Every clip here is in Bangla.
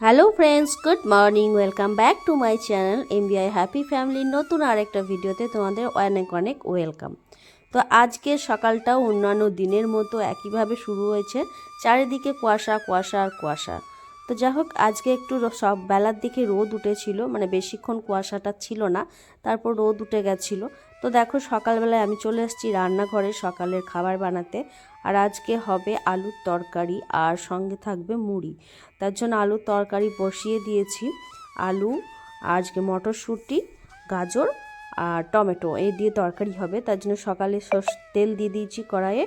Hello friends good morning welcome back to my channel MBI happy ফ্যামিলির নতুন আরেকটা ভিডিওতে তোমাদের অনেক অনেক ওয়েলকাম তো আজকে সকালটাও অন্যান্য দিনের মতো একইভাবে শুরু হয়েছে। চারিদিকে কুয়াশা কুয়াশা আর কুয়াশা। তো যাই হোক, আজকে একটু সব বেলার দিকে রোদ উঠেছিল মানে বেশিক্ষণ কুয়াশাটা ছিল না, তারপর রোদ উঠে গেছিল। তো দেখো, সকালবেলায় আমি চলে এসেছি রান্নাঘরে সকালের খাবার বানাতে, আর আজকে হবে আলুর তরকারি, আর সঙ্গে থাকবে মুড়ি। তার জন্য আলুর তরকারি বসিয়ে দিয়েছি। আলু, আজকে মটরশুঁটি, গাজর, আর টমেটো এই দিয়ে তরকারি হবে। তার জন্য সকালে তেল দিয়ে দিয়েছি কড়াইয়ে,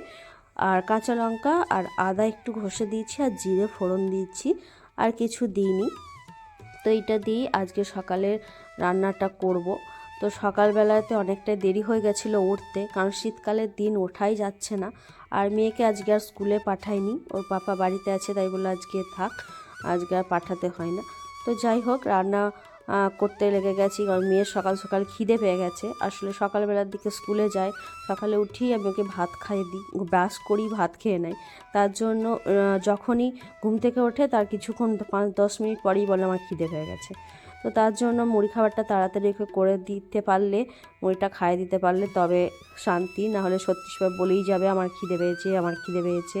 আর কাঁচা লঙ্কা, আর আদা একটু ঘষে দিয়েছি, আর জিরে ফোড়ন দিয়েছি। আর কিছু দিইনি। তো এইটা দিয়েই আজকে সকালের রান্নাটা করব। তো সকালবেলাতে অনেকটা দেরি হয়ে গেছিল উঠতে, কারণ শীতকালের দিন ওঠাই যাচ্ছে না। আর মেয়েকে আজকে আর স্কুলে পাঠায়নি ওর পাপা বাড়িতে আছে, তাই বলে আজকে থাক, আজকে আর পাঠাতে হয় না। তো যাই হোক, রান্না করতে লেগে গেছি। কারণ মেয়ের সকাল সকাল খিদে পেয়ে গেছে। আসলে সকালবেলার দিকে স্কুলে যায় সকালে উঠেই আমি ওকে ভাত খাইয়ে দিই, ব্রাশ করি ভাত খেয়ে নেয় তার জন্য যখনই ঘুম থেকে ওঠে তার কিছুক্ষণ, পাঁচ, দশ মিনিট পরেই বলে আমার খিদে পেয়ে গেছে। তো তার জন্য মুড়ি খাবারটা তাড়াতাড়ি ওকে করে দিতে পারলে, মুড়িটা খাইয়ে দিতে পারলে তবে শান্তি। না হলে সত্যি সবাই বলেই যাবে, আমার খিদে পেয়েছে, আমার খিদে পেয়েছে।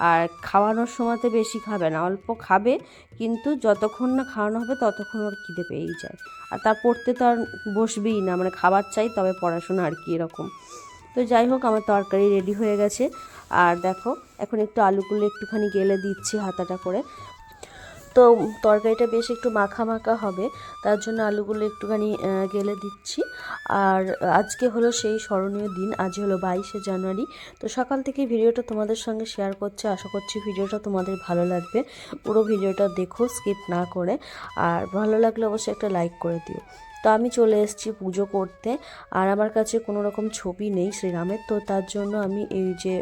আর খাওয়ানোর সময়তে বেশি খাবে না, অল্প খাবে, কিন্তু যতক্ষণ না খাওয়ানো হবে ততক্ষণ ওর খিদে পেয়েই যায়। আর তার পড়তে তো আর বসবেই না মানে খাবার চাই তবে পড়াশোনা আর কি এরকম। তো যাই হোক, আমার তরকারি রেডি হয়ে গেছে। আর দেখো, এখন একটু আলুগুলো একটুখানি গেলে দিচ্ছি হাতাটা করে। তো তরকারিটা বেশ একটু মাখা মাখা হবে, তার জন্য আলুগুলো একটুখানি গেলে দিচ্ছি। আর আজকে হলো সেই স্মরণীয় দিন, আজ হলো বাইশে জানুয়ারি। তো সকাল থেকে ভিডিওটা তোমাদের সঙ্গে শেয়ার করছি, আশা করছি ভিডিওটা তোমাদের ভালো লাগবে। পুরো ভিডিওটা দেখো স্কিপ না করে। আর ভালো লাগলে অবশ্যই একটা লাইক করে দিও। তো আমি চলে এসেছি পুজো করতে। আর আমার কাছে কোনো রকম ছবি নেই শ্রীরামের, তো তার জন্য আমি এই যে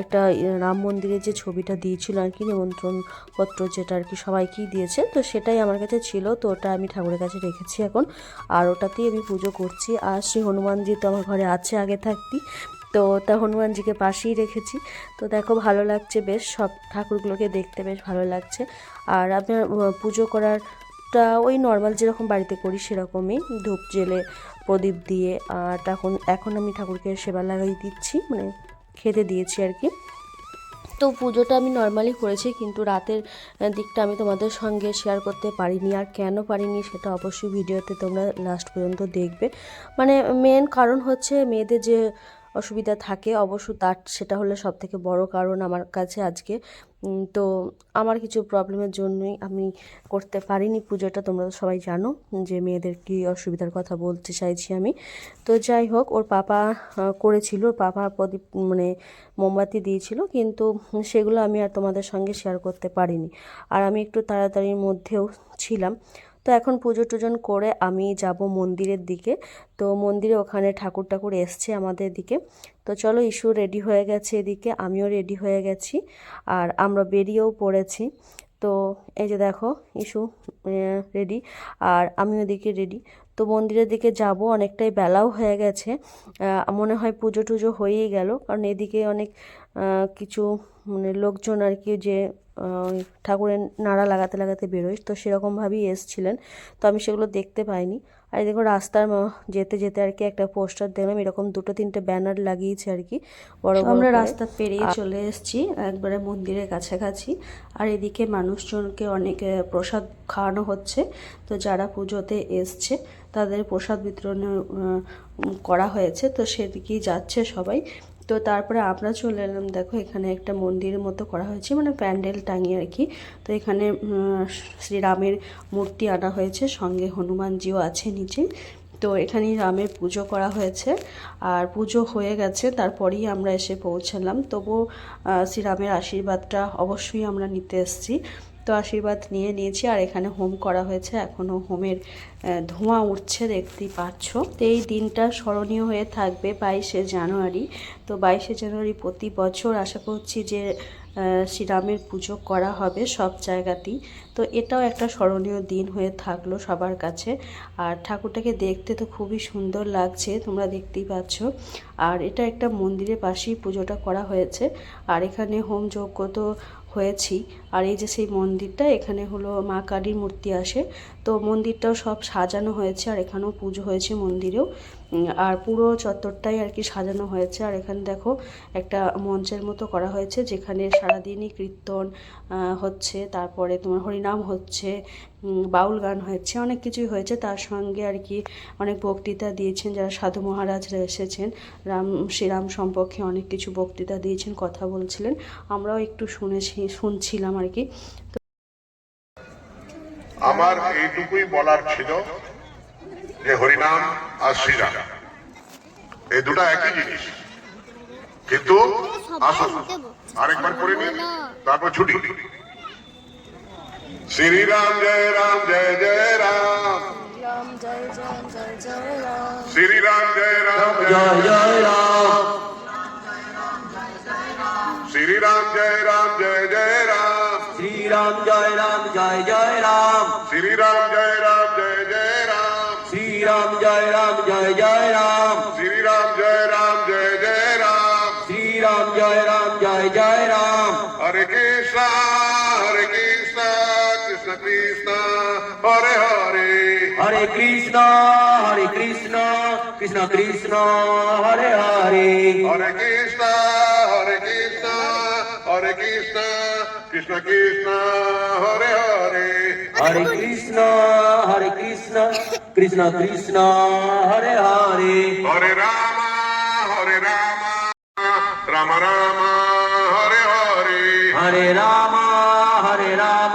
একটা রাম মন্দিরের যে ছবিটা দিয়েছিল আর কি, নিমন্ত্রণ পত্র যেটা আর কি সবাইকেই দিয়েছে, তো সেটাই আমার কাছে ছিল, তো ওটা আমি ঠাকুরের কাছে রেখেছি এখন। আর ওটাতেই আমি পুজো করছি। আর শ্রী হনুমানজি তো আমার ঘরে আছে আগে থাকতি, তো তা হনুমানজিকে পাশেই রেখেছি। তো দেখো ভালো লাগছে বেশ, সব ঠাকুরগুলোকে দেখতে বেশ ভালো লাগছে। আর আপনার পুজো পুজো করারটা ওই নর্মাল যেরকম বাড়িতে করি সেরকমই ধূপ জেলে প্রদীপ দিয়ে, আর তখন, এখন আমি ঠাকুরকে সেবা লাগাই দিচ্ছি মানে খেতে দিয়েছি আর কি। তো পুজোটা আমি নর্মালি করেছি, কিন্তু রাতের দিকটা আমি তোমাদের সঙ্গে শেয়ার করতে পারিনি, আর কেন পারিনি সেটা অবশ্যই ভিডিওতে তোমরা লাস্ট পর্যন্ত দেখবে। মানে মেন কারণ হচ্ছে মেয়েদের যে অসুবিধা থাকে। অবশ্য তার সেটা হলে সব থেকে বড় কারণ আমার কাছে আজকে। তো আমার কিছু প্রবলেমের জন্যই আমি করতে পারিনি পুজোটা, তোমরা তো সবাই জানো যে মেয়েদের কি অসুবিধার কথা বলতে চাইছি আমি। তো যাই হোক, ওর পাপা করেছিল পাপা প্রদীপ মানে মোমবাতি দিয়েছিল, কিন্তু সেগুলো আমি আর তোমাদের সঙ্গে শেয়ার করতে পারিনি। আর আমি একটু তাড়াতাড়ির মধ্যেও ছিলাম। তো এখন পুজো টুজন করে আমি যাব মন্দিরের দিকে। তো মন্দিরে ওখানে ঠাকুর ঠাকুর এসছে আমাদের দিকে। তো চলো ইস্যু রেডি হয়ে গেছে এদিকে, আমিও রেডি হয়ে গেছি। আর আমরা বেরিয়েও পড়েছি। তো এই যে দেখো ইস্যু রেডি আর আমি ওদিকে রেডি তো মন্দিরের দিকে যাব, অনেকটাই বেলাও হয়ে গেছে। মনে হয় পুজো টুজো হয়েই গেল। কারণ এদিকে অনেক কিছু মানে লোকজন আর কি যে ঠাকুরের নাড়া লাগাতে লাগাতে বেরোয়। তো সেরকমভাবেই এসছিলেন। তো আমি সেগুলো দেখতে পাইনি। আর দেখো রাস্তার ম- যেতে যেতে আর কি একটা পোস্টার দেখলাম এরকম দুটো তিনটে ব্যানার লাগিয়েছে আর কি বড় বড় আমরা রাস্তা পেরিয়ে চলে এসেছি একবারে মন্দিরের কাছাকাছি আর এদিকে মানুষজনকে অনেক প্রসাদ খাওয়ানো হচ্ছে তো যারা পুজোতে এসছে তাদের প্রসাদ বিতরণ করা হয়েছে তো সেদিকেই যাচ্ছে সবাই তো তারপরে আমরা চলে এলাম দেখো এখানে একটা মন্দিরের মতো করা হয়েছে মানে প্যান্ডেল টাঙিয়ে আর কি। তো এখানে শ্রীরামের মূর্তি আনা হয়েছে সঙ্গে হনুমানজিও আছে নিচে। তো এখানেই রামের পুজো করা হয়েছে আর পুজো হয়ে গেছে তারপরেই আমরা এসে পৌঁছালাম। আহ, শ্রীরামের আশীর্বাদটা অবশ্যই আমরা নিতে এসেছি। আশীর্বাদ নিয়ে নিয়েছি, আর এখানে হোম করা হয়েছে। এখনও হোমের ধোঁয়া উঠছে, দেখতেই পাচ্ছ। তো এই দিনটা স্মরণীয় হয়ে থাকবে বাইশে জানুয়ারি। তো বাইশে জানুয়ারি প্রতি বছর আশা করছি যে শ্রীরামের পুজো করা হবে সব জায়গাতেই। তো এটাও একটা স্মরণীয় দিন হয়ে থাকল সবার কাছে। আর ঠাকুরটাকে দেখতে তো খুবই সুন্দর লাগছে, তোমরা দেখতেই পাচ্ছ। আর এটা একটা মন্দিরের পাশেই পুজোটা করা হয়েছে। আর এখানে হোম যজ্ঞ তো হয়েছি। আর এই যে সেই মন্দিরটা, এখানে হলো মা কালীর মূর্তি আসে। তো মন্দিরটাও সব সাজানো হয়েছে, আর এখানেও পুজো হয়েছে মন্দিরেও। আর পুরো চত্বরটাই আর কি সাজানো হয়েছে। আর এখানে দেখো একটা মঞ্চের মতো করা হয়েছে, যেখানে সারাদিনই কীর্তন হচ্ছে, তারপরে তোমার হরিনাম হচ্ছে বাউল গান হয়েছে, অনেক কিছুই হয়েছে। তার সঙ্গে আর কি অনেক বক্তৃতা দিয়েছেন যারা সাধু মহারাজরা এসেছেন। রাম, শ্রীরাম সম্পর্কে অনেক কিছু বক্তৃতা দিয়েছেন, কথা বলছিলেন। আমরাও একটু শুনেছি, শুনছিলাম আর কি। আমার এইটুকুই বলার ছিল। যে হরিনাম আর শ্রীরাম। এই দুটো একই জিনিস। কিন্তু আসুন আরেকবার করে নিন তারপর ছুটি। শ্রীরাম জয় রাম জয় জয় রাম। রাম জয় জয় জয় জয় রাম শ্রীরাম জয় রাম জয় জয় রাম। শ্রীরাম জয় রাম জয় জয় রাম। শ্রীরাম জয় রাম জয় জয় রাম। শ্রীরাম জয় রাম জয় জয় রাম শ্রীরাম জয় রাম জয় জয় রাম শ্রীরাম জয় রাম জয় জয় রাম শ্রীরাম জয় রাম জয় জয় Ram Hare Krishna, Hare Krishna, Krishna Krishna, Hare Hare. হরে কৃষ্ণ হরে Krishna Krishna Krishna Hare Hare Hare Krishna, Hare Krishna, Hare Krishna, Krishna Krishna, Hare Hare. হরে কৃষ্ণ হরে Krishna Krishna Krishna Hare Hare. Hare Rama, Hare Rama, Rama Rama, Hare Hare. হরে রাম হরে রাম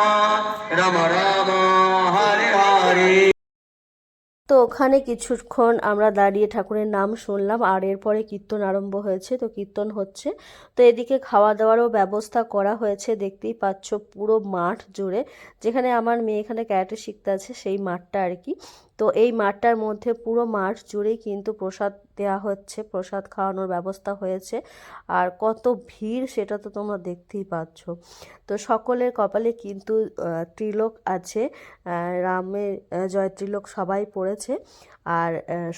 রাম রাম হরে হরে। তো ওখানে কিছুক্ষণ আমরা দাঁড়িয়ে ঠাকুরের নাম শুনলাম আর এরপরে কীর্তন আরম্ভ হয়েছে তো কীর্তন হচ্ছে। তো এদিকে খাওয়া দাওয়ারও ব্যবস্থা করা হয়েছে দেখতেই পাচ্ছ পুরো মাঠ জুড়ে। যেখানে আমার মেয়ে এখানে ক্যারাটে শিখতে আছে সেই মাঠটা আর কি। তো এই মাঠটার মধ্যে পুরো মাঠ জুড়েই কিন্তু প্রসাদ দেওয়া হচ্ছে, প্রসাদ খাওয়ানোর ব্যবস্থা হয়েছে। আর কত ভিড় সেটা তো তোমরা দেখতেই পাচ্ছ। তো সকলের কপালে কিন্তু ত্রিলোক আছে রামের জয় ত্রিলোক সবাই পড়েছে। আর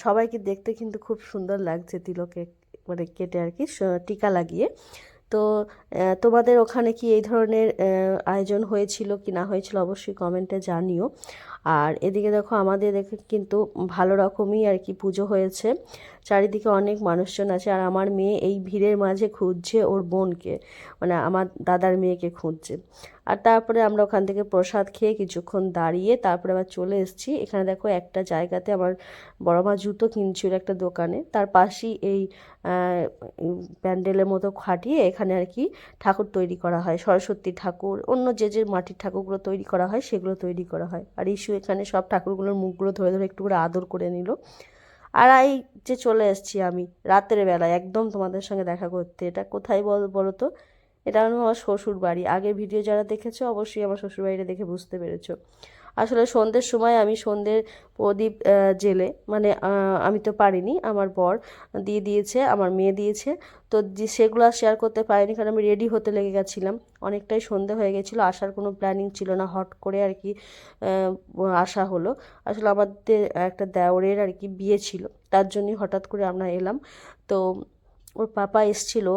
সবাইকে দেখতে কিন্তু খুব সুন্দর লাগছে তিলকে মানে কেটে আর কি টিকা লাগিয়ে। তো তোমাদের ওখানে কি এই ধরনের আয়োজন হয়েছিল কি না হয়েছিল অবশ্যই কমেন্টে জানিও। আর এদিকে দেখো আমাদের দেখে কিন্তু ভালো রকমই আর কি পুজো হয়েছে। চারিদিকে অনেক মানুষজন আছে আর আমার মেয়ে এই ভিড়ের মাঝে খুঁজছে ওর বোনকে মানে আমার দাদার মেয়েকে খুঁজছে। আর তারপরে আমরা ওখান থেকে প্রসাদ খেয়ে কিছুক্ষণ দাঁড়িয়ে তারপরে আবার চলে এসেছি। এখানে দেখো একটা জায়গাতে আমার বড় মা জুতো কিনছিল একটা দোকানে। তার পাশেই এই প্যান্ডেলের মতো খাটিয়ে এখানে আর কি ঠাকুর তৈরি করা হয়। সরস্বতী ঠাকুর, অন্য যে যে মাটির ঠাকুরগুলো তৈরি করা হয় সেগুলো তৈরি করা হয়। আর ইস্যু এখানে সব ঠাকুরগুলোর মুখগুলো ধরে ধরে একটু করে আদর করে নিল। আর এই যে চলে এসেছি আমি রাতের বেলায়, একদম তোমাদের সঙ্গে দেখা করতে। এটা কোথায় বল, বলো তো? এটা আমার শ্বশুর বাড়ি আগের ভিডিও যারা দেখেছ, অবশ্যই আমার শ্বশুর বাড়িটা দেখে বুঝতে পেরেছ। আসলে সন্ধ্যের সময় আমি সন্ধ্যের প্রদীপ জেলে মানে আমি তো পারিনি, আমার বর দিয়ে দিয়েছে, আমার মেয়ে দিয়েছে। তো সেগুলো শেয়ার করতে পারিনি, কারণ আমি রেডি হতে লেগে গেছিলাম। অনেকটাই সন্ধে হয়ে গেছিল, আসার কোনো প্ল্যানিং ছিল না। হট করে আর কি আসা হলো। আসলে আমাদের একটা দেওরের আর কি বিয়ে ছিল, তার জন্যই হঠাৎ করে আমরা এলাম। তো ওর পাপা এসছিল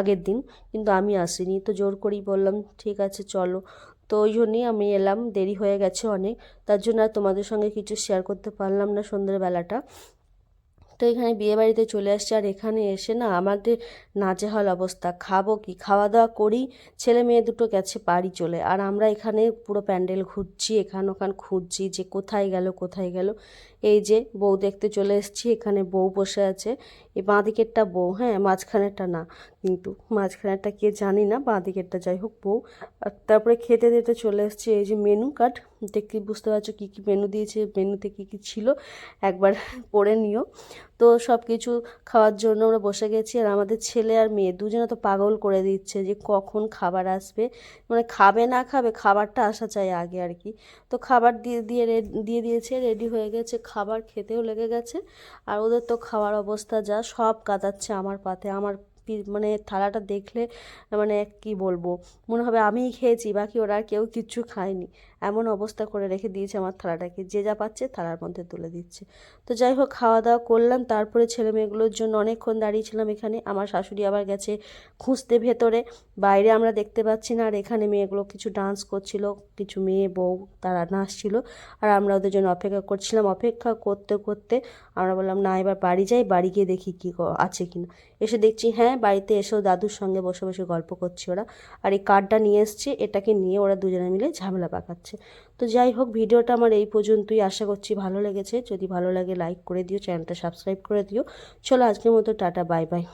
আগের দিন, কিন্তু আমি আসিনি। তো জোর করেই বললাম, ঠিক আছে, চলো। তো ওই জন্যই আমি এলাম, দেরি হয়ে গেছে অনেক। তার জন্য আর তোমাদের সঙ্গে কিছু শেয়ার করতে পারলাম না সন্ধ্যের বেলাটা। তো এখানে বিয়ে বাড়িতে চলে আসছে, আর এখানে এসে না আমাদের নাজেহাল অবস্থা। খাব কি? খাওয়া দাওয়া করি, ছেলে মেয়ে দুটো গেছে, বাড়ি চলে। আর আমরা এখানে পুরো প্যান্ডেল ঘুরছি, এখান ওখান খুঁজছি যে কোথায় গেল কোথায় গেল। এই যে বউ দেখতে চলে এসেছি, এখানে বউ বসে আছে। এই বাঁ দিকেরটা বউ হ্যাঁ মাঝখানেরটা না, কিন্তু মাঝখানেরটা কে জানি না বাঁ দিকেরটা যাই হোক বউ। আর তারপরে খেতে দিতে চলে এসেছি, এই যে মেনু কার্ড। দেখতে বুঝতে পারছ কী কী মেনু দিয়েছে, মেনুতে কী কী ছিল, একবার পড়ে নিও। তো সব কিছু খাওয়ার জন্য আমরা বসে গেছি আর আমাদের ছেলে আর মেয়ে দুজনে তো পাগল করে দিচ্ছে যে কখন খাবার আসবে। মানে খাবে না খাবে খাবারটা আসা চাই আগে আর কি। তো খাবার দিয়ে দিয়ে দিয়ে দিয়েছে রেডি হয়ে গেছে, খাবার খেতেও লেগে গেছে। আর ওদের তো খাওয়ার অবস্থা যা, সব কাঁদাচ্ছে আমার পাতে, আমার মানে থালাটা দেখলে মানে কি বলব, মনে হবে আমিই খেয়েছি, বাকি ওরা আর কেউ কিচ্ছু খায়নি। এমন অবস্থা করে রেখে দিয়েছে আমার থালাটাকে, যে যা পাচ্ছে থালার মধ্যে তুলে দিচ্ছে। তো যাই হোক, খাওয়া দাওয়া করলাম, তারপরে ছেলে মেয়েগুলোর জন্য অনেকক্ষণ দাঁড়িয়েছিলাম এখানে। আমার শাশুড়ি আবার গেছে খুঁজতে ভেতরে, বাইরে আমরা দেখতে পাচ্ছি না, আর এখানে মেয়েগুলো কিছু ডান্স করছিল, কিছু মেয়ে, বউ, তারা নাচছিল, আর আমরা ওদের জন্য অপেক্ষা করছিলাম। অপেক্ষা করতে করতে আমরা বললাম, না, এবার বাড়ি যাই, বাড়ি গিয়ে দেখি কী, আছে কি না। এসে দেখছি হ্যাঁ বাড়িতে এসেও দাদুর সঙ্গে বসে বসে গল্প করছে ওরা। আর এই কার্ডটা নিয়ে এসছে, এটাকে নিয়ে ওরা দুজনে মিলে ঝামেলা পাকাচ্ছে। তো যাই হোক, ভিডিওটা আমার এই পর্যন্তই। আশা করছি ভালো লেগেছে। যদি ভালো লাগে লাইক করে দিও চ্যানেলটা সাবস্ক্রাইব করে দিও। চলো আজকের মতো, টাটা বাই বাই